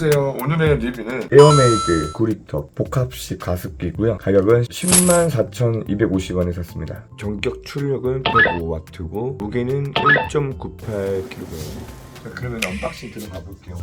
안녕하세요. 오늘의 리뷰는 에어메이드 구리터 복합식 가습기고요. 가격은 104,250원에 샀습니다. 전격 출력은 105W고 무게는 1.98kg. 자, 그러면 언박싱 들어가 볼게요.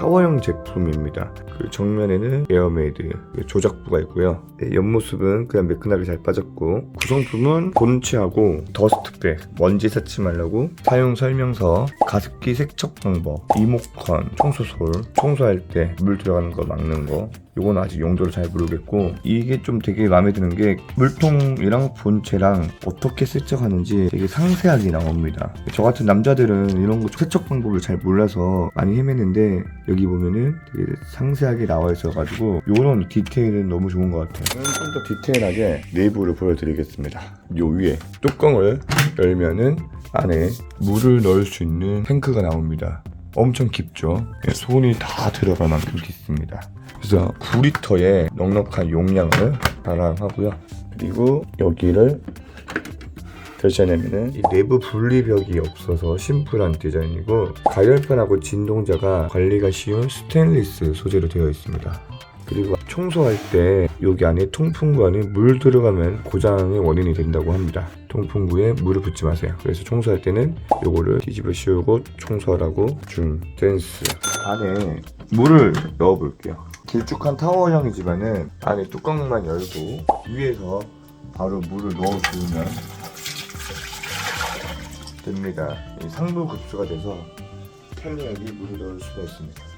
타워형 제품입니다. 그 정면에는 에어메이드 그 조작부가 있고요. 네, 옆모습은 그냥 매끈하게 잘 빠졌고 구성품은 본체하고 더스트백, 먼지 세침하려고 사용 설명서, 가습기 세척 방법, 리모컨, 청소솔, 청소할 때 물 들어가는 거 막는 거. 요건 아직 용도를 잘 모르겠고 이게 좀 되게 마음에 드는 게 물통이랑 본체랑 어떻게 세척하는지 되게 상세하게 나옵니다. 저 같은 남자들은 이런 거 세척 방법을 잘 몰라서 많이 헤매는데 여기 보면은 되게 상세하게 나와 있어가지고 이런 디테일은 너무 좋은 것 같아요. 좀 더 디테일하게 내부를 보여드리겠습니다. 요 위에 뚜껑을 열면은 안에 물을 넣을 수 있는 탱크가 나옵니다. 엄청 깊죠. 네, 손이 다 들어갈 만큼 깊습니다. 그래서 9리터의 넉넉한 용량을 자랑하고요. 그리고 여기를 펼쳐내면은 이 내부 분리벽이 없어서 심플한 디자인이고 가열판하고 진동자가 관리가 쉬운 스테인리스 소재로 되어 있습니다. 그리고 청소할 때 여기 안에 통풍구 안에 물 들어가면 고장의 원인이 된다고 합니다. 통풍구에 물을 붓지 마세요. 그래서 청소할 때는 요거를 뒤집어 씌우고 청소하라고 준 댄스. 안에 물을 넣어 볼게요. 길쭉한 타워형이지만은 안에 뚜껑만 열고 위에서 바로 물을 넣어 주면 됩니다. 이 상부 급수가 돼서 편리하게 물을 넣을 수가 있습니다.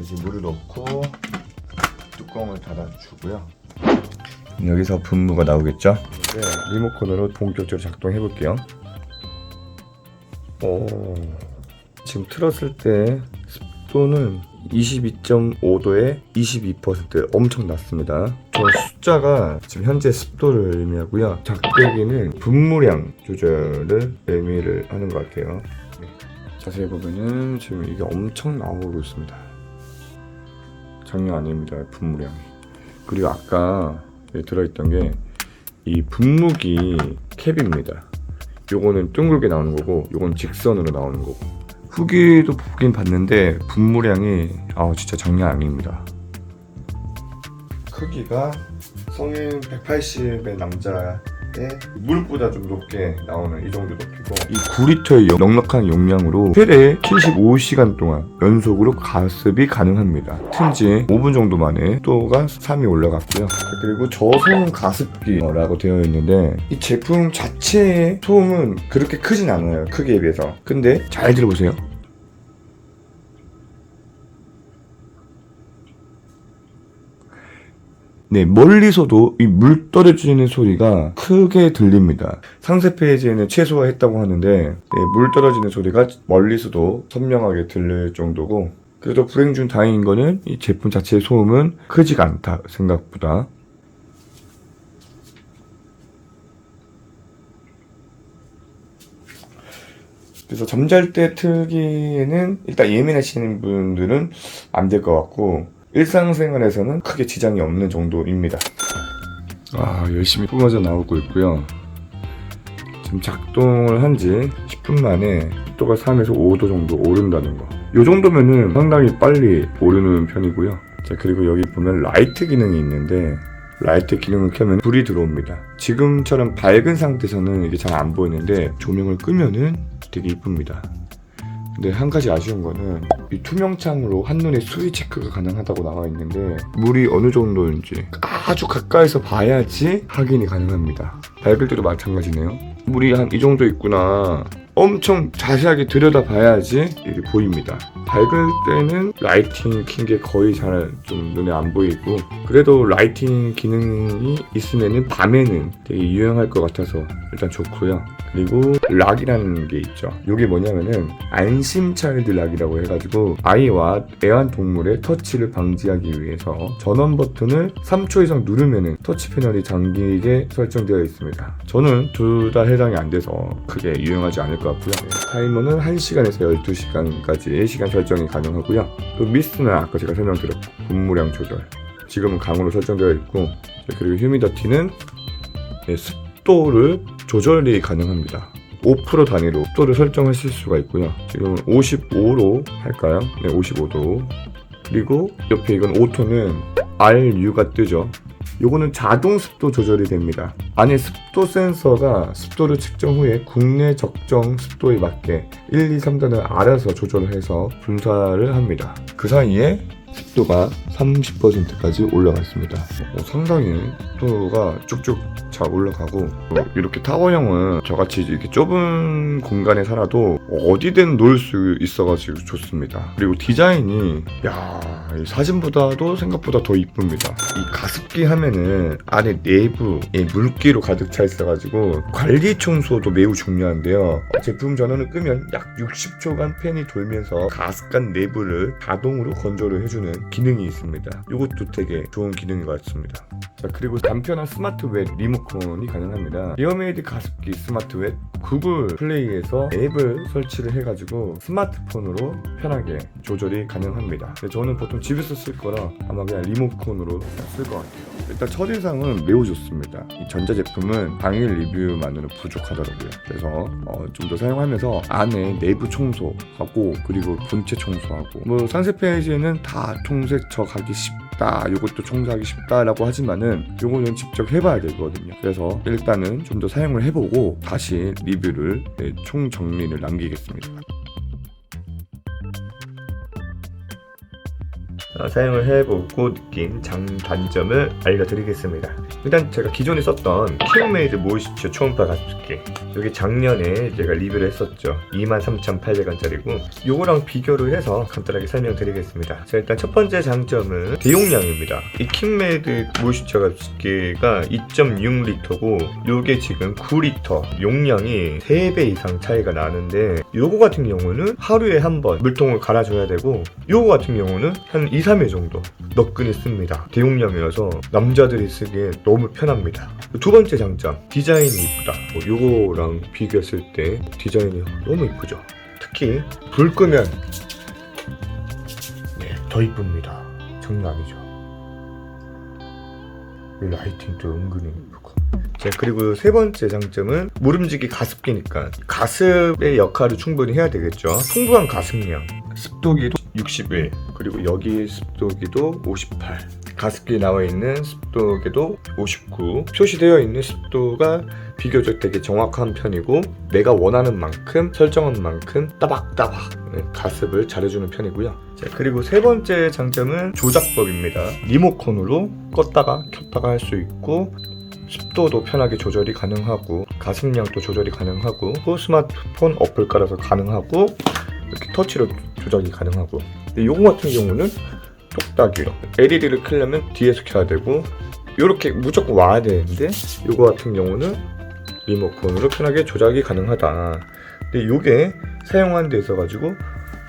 이제 물을 넣고 뚜껑을 닫아주고요. 여기서 분무가 나오겠죠? 이제 리모컨으로 본격적으로 작동해 볼게요. 오, 지금 틀었을 때 습도는 22.5도에 22% 엄청 낮습니다. 저 숫자가 지금 현재 습도를 의미하고요. 작대기는 분무량 조절을 의미를 하는 것 같아요. 네. 자세히 보면은 지금 이게 엄청 나오고 있습니다. 장난 아닙니다. 분무량이. 그리고 아까 들어있던 게 이 분무기 캡입니다. 요거는 둥글게 나오는 거고 요건 직선으로 나오는 거고 후기도 보긴 봤는데 분무량이 아 진짜 장난 아닙니다. 크기가 성인 180의 남자 의 무릎보다 좀 높게 나오는 이 정도 높이고 이 9리터의 넉넉한 용량으로 최대 75시간 동안 연속으로 가습이 가능합니다. 튼지 5분 정도 만에 또가 3이 올라갔고요. 그리고 저소음 가습기라고 되어 있는데 이 제품 자체의 소음은 그렇게 크진 않아요. 크기에 비해서. 근데 잘 들어보세요. 네, 멀리서도 이 물 떨어지는 소리가 크게 들립니다. 상세 페이지에는 최소화했다고 하는데 네, 물 떨어지는 소리가 멀리서도 선명하게 들릴 정도고 그래도 불행 중 다행인 거는 이 제품 자체의 소음은 크지가 않다 생각보다 그래서 잠잘 때 틀기에는 일단 예민하시는 분들은 안 될 것 같고 일상생활에서는 크게 지장이 없는 정도입니다. 아 열심히 뿜어져 나오고 있고요. 지금 작동을 한 지 10분 만에 습도가 3에서 5도 정도 오른다는 거. 이 정도면은 상당히 빨리 오르는 편이고요. 자 그리고 여기 보면 라이트 기능이 있는데 라이트 기능을 켜면 불이 들어옵니다. 지금처럼 밝은 상태에서는 이게 잘 안 보이는데 조명을 끄면은 되게 이쁩니다. 근데 한 가지 아쉬운 거는 이 투명창으로 한눈에 수위 체크가 가능하다고 나와 있는데 물이 어느 정도인지 아주 가까이서 봐야지 확인이 가능합니다. 밝을 때도 마찬가지네요. 물이 한 이 정도 있구나. 엄청 자세하게 들여다 봐야지 이게 보입니다. 밝을 때는 라이팅 킨 게 거의 잘 좀 눈에 안 보이고 그래도 라이팅 기능이 있으면은 밤에는 되게 유용할 것 같아서 일단 좋고요. 그리고 락이라는 게 있죠. 이게 뭐냐면은 안심 차일드 락이라고 해가지고 아이와 애완동물의 터치를 방지하기 위해서 전원 버튼을 3초 이상 누르면은 터치 패널이 잠기게 설정되어 있습니다. 저는 둘 다 해당이 안 돼서 크게 유용하지 않을 것 같고요. 타이머는 1시간에서 12시간까지 시간 설정이 가능하고요. 또 미스트는 아까 제가 설명드렸고 분무량 조절 지금은 강으로 설정되어 있고 자, 그리고 휴미더티는 네, 습도를 조절이 가능합니다. 5% 단위로 습도를 설정하실 수가 있고요. 지금 55로 할까요? 네, 55도. 그리고 옆에 이건 오토는 RU가 뜨죠. 요거는 자동 습도 조절이 됩니다. 안에 습도 센서가 습도를 측정 후에 국내 적정 습도에 맞게 1, 2, 3단을 알아서 조절을 해서 분사를 합니다. 그 사이에 습도가 30%까지 올라갔습니다. 어, 상당히 습도가 쭉쭉 잘 올라가고 어, 이렇게 타워형은 저같이 이렇게 좁은 공간에 살아도 어디든 놓을 수 있어가지고 좋습니다. 그리고 디자인이 야이 사진보다도 생각보다 더 이쁩니다. 이 가습기 하면은 안에 내부에 물기로 가득 차 있어가지고 관리 청소도 매우 중요한데요. 제품 전원을 끄면 약 60초간 팬이 돌면서 가습관 내부를 자동으로 건조를 해주는 기능이 있습니다. 이것도 되게 좋은 기능인 것 같습니다. 자 그리고 간편한 스마트웻 리모컨 이 가능합니다. 리어메이드 가습기 스마트웻 구글 플레이에서 앱을 설치를 해가지고 스마트폰으로 편하게 조절이 가능합니다. 저는 보통 집에서 쓸 거라 아마 그냥 리모컨으로 쓸 것 같아요. 일단 첫인상은 매우 좋습니다. 이 전자제품은 당일 리뷰만으로는 부족하더라고요. 그래서 어, 좀더 사용하면서 안에 내부 청소하고 그리고 본체 청소하고 뭐 상세 페이지에는 다 청세처 가기 쉽 다 이것도 청소하기 쉽다라고 하지만은 요거는 직접 해봐야 되거든요. 그래서 일단은 좀 더 사용을 해보고 다시 리뷰를 네, 총 정리를 남기겠습니다. 어, 사용을 해보고 느낀 장단점을 알려드리겠습니다. 일단 제가 기존에 썼던 킹메이드 모이스처 초음파 가습기 이게 작년에 제가 리뷰를 했었죠. 23,800원짜리고 요거랑 비교를 해서 간단하게 설명드리겠습니다. 자 일단 첫 번째 장점은 대용량입니다. 이 킹메이드 모이스처 가습기가 2.6리터고 요게 지금 9리터 용량이 3배 이상 차이가 나는데 요거 같은 경우는 하루에 한 번 물통을 갈아줘야 되고 요거 같은 경우는 한 2, 3회 정도 너끈히 씁니다. 대용량이어서 남자들이 쓰기에 너무 편합니다. 두 번째 장점, 디자인이 이쁘다. 뭐 요거랑 비교했을 때 디자인이 너무 이쁘죠. 특히 불 끄면 네, 더 이쁩니다. 장난 아니죠. 이 라이팅도 은근히 이쁘고. 자, 그리고 세 번째 장점은 모름지기 가습기니까 가습의 역할을 충분히 해야 되겠죠. 풍부한 가습량. 습도기도 61, 그리고 여기 습도기도 58. 가습기에 나와 있는 습도계도 59. 표시되어 있는 습도가 비교적 되게 정확한 편이고 내가 원하는 만큼 설정한 만큼 따박따박 네, 가습을 잘해주는 편이고요. 자, 그리고 세 번째 장점은 조작법입니다. 리모컨으로 껐다가 켰다가 할 수 있고 습도도 편하게 조절이 가능하고 가습량도 조절이 가능하고 또 스마트폰 어플 깔아서 가능하고 이렇게 터치로 조작이 가능하고 근데 요거 같은 경우는 똑딱이요 LED를 켜려면 뒤에서 켜야 되고 이렇게 무조건 와야 되는데 요거 같은 경우는 리모컨으로 편하게 조작이 가능하다. 근데 요게 사용하는 데 있어 가지고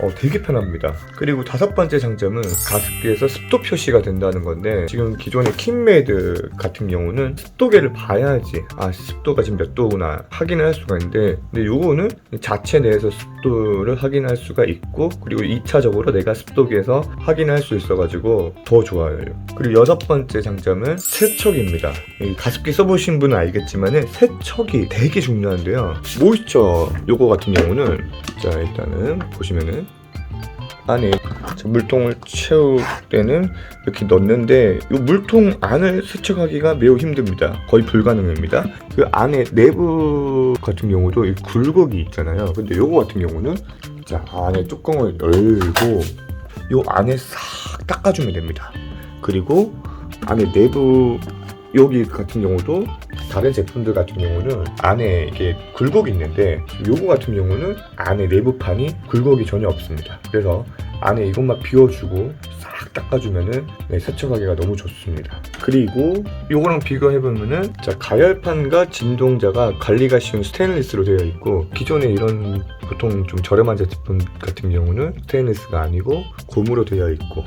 어, 되게 편합니다. 그리고 다섯 번째 장점은 가습기에서 습도 표시가 된다는 건데 지금 기존의 킹메이드 같은 경우는 습도계를 봐야지 아 습도가 지금 몇 도구나 확인을 할 수가 있는데 근데 요거는 자체 내에서 습도를 확인할 수가 있고 그리고 2차적으로 내가 습도계에서 확인할 수 있어가지고 더 좋아요. 그리고 여섯 번째 장점은 세척입니다. 이 가습기 써보신 분은 알겠지만 세척이 되게 중요한데요. 모이스처 요거 같은 경우는 자 일단은 보시면은 안에 자, 물통을 채울 때는 이렇게 넣는데 이 물통 안을 세척하기가 매우 힘듭니다. 거의 불가능합니다. 그 안에 내부 같은 경우도 이 굴곡이 있잖아요. 근데 요거 같은 경우는 자 안에 뚜껑을 열고 요 안에 싹 닦아주면 됩니다. 그리고 안에 내부 여기 같은 경우도 다른 제품들 같은 경우는 안에 이게 굴곡이 있는데 요거 같은 경우는 안에 내부판이 굴곡이 전혀 없습니다. 그래서 안에 이것만 비워주고 싹 닦아주면은 네, 세척하기가 너무 좋습니다. 그리고 요거랑 비교해보면은 자 가열판과 진동자가 관리가 쉬운 스테인리스로 되어 있고 기존에 이런 보통 좀 저렴한 제품 같은 경우는 스테인리스가 아니고 고무로 되어 있고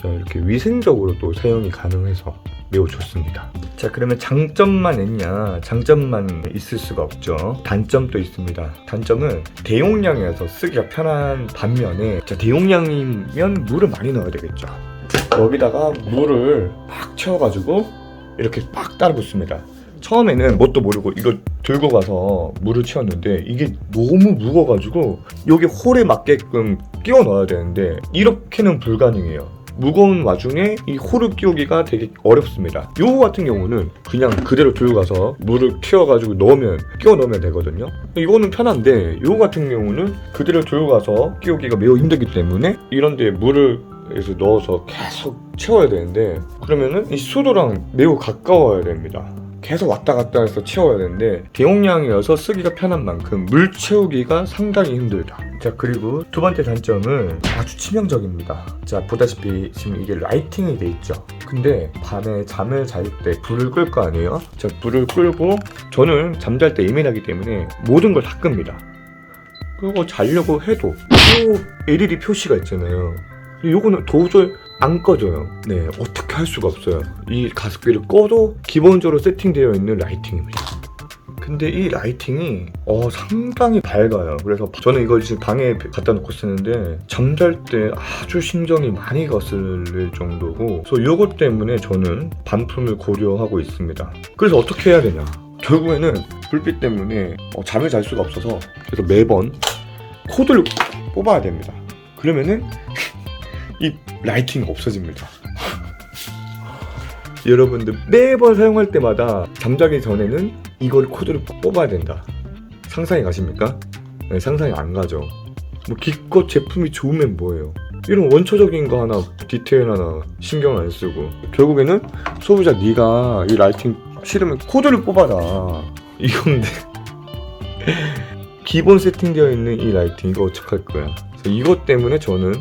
자 이렇게 위생적으로 또 사용이 가능해서 매우 좋습니다. 자 그러면 장점만 있냐 장점만 있을 수가 없죠 단점도 있습니다 단점은 대용량이어서 쓰기가 편한 반면에 자 대용량이면 물을 많이 넣어야 되겠죠 여기다가 물을 팍 채워가지고 이렇게 팍 따라 붓습니다. 처음에는 뭣도 모르고 이거 들고 가서 물을 채웠는데 이게 너무 무거워가지고 여기 홀에 맞게끔 끼워 넣어야 되는데 이렇게는 불가능해요. 무거운 와중에 이 홀을 끼우기가 되게 어렵습니다. 요거 같은 경우는 그냥 그대로 들고 가서 물을 채워가지고 넣으면 끼워 넣으면 되거든요. 이거는 편한데 요거 같은 경우는 그대로 들고 가서 끼우기가 매우 힘들기 때문에 이런데 물을 그래서 넣어서 계속 채워야 되는데 그러면은 이 수도랑 매우 가까워야 됩니다. 계속 왔다 갔다 해서 채워야 되는데 대용량이어서 쓰기가 편한 만큼 물 채우기가 상당히 힘들다. 자 그리고 두 번째 단점은 아주 치명적입니다. 자 보다시피 지금 이게 라이팅이 돼 있죠. 근데 밤에 잠을 잘 때 불을 끌 거 아니에요? 자 불을 끌고 저는 잠잘 때 예민하기 때문에 모든 걸 다 끕니다. 그리고 자려고 해도 또 LED 표시가 있잖아요. 요거는 도저히 안 꺼져요. 네, 어떻게 할 수가 없어요. 이 가습기를 꺼도 기본적으로 세팅되어 있는 라이팅입니다. 근데 이 라이팅이 어, 상당히 밝아요. 그래서 저는 이걸 지금 방에 갖다 놓고 쓰는데 잠잘 때 아주 심정이 많이 거슬릴 정도고 그래서 이것 때문에 저는 반품을 고려하고 있습니다. 그래서 어떻게 해야 되냐? 결국에는 불빛 때문에 어, 잠을 잘 수가 없어서 그래서 매번 코드를 뽑아야 됩니다. 그러면은 이 라이팅이 없어집니다. 여러분들 매번 사용할 때마다 잠자기 전에는 이걸 코드를 뽑아야 된다. 상상이 가십니까? 네, 상상이 안 가죠. 뭐 기껏 제품이 좋으면 뭐예요? 이런 원초적인 거 하나 디테일 하나 신경 안 쓰고 결국에는 소비자 네가 이 라이팅 싫으면 코드를 뽑아라 이건데 기본 세팅되어 있는 이 라이팅 이거 어떡할 거야 그래서 이것 때문에 저는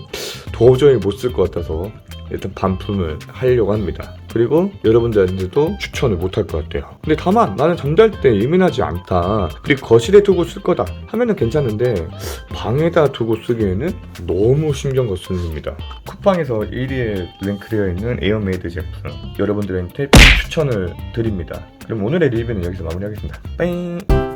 도저히 못 쓸 것 같아서 일단 반품을 하려고 합니다. 그리고 여러분들한테도 추천을 못할 것 같아요. 근데 다만 나는 잠잘 때 예민하지 않다. 그리고 거실에 두고 쓸 거다 하면은 괜찮은데 방에다 두고 쓰기에는 너무 신경 거슬립니다. 쿠팡에서 1위에 랭크되어 있는 에어메이드 제품 여러분들한테 추천을 드립니다. 그럼 오늘의 리뷰는 여기서 마무리하겠습니다. 뺑!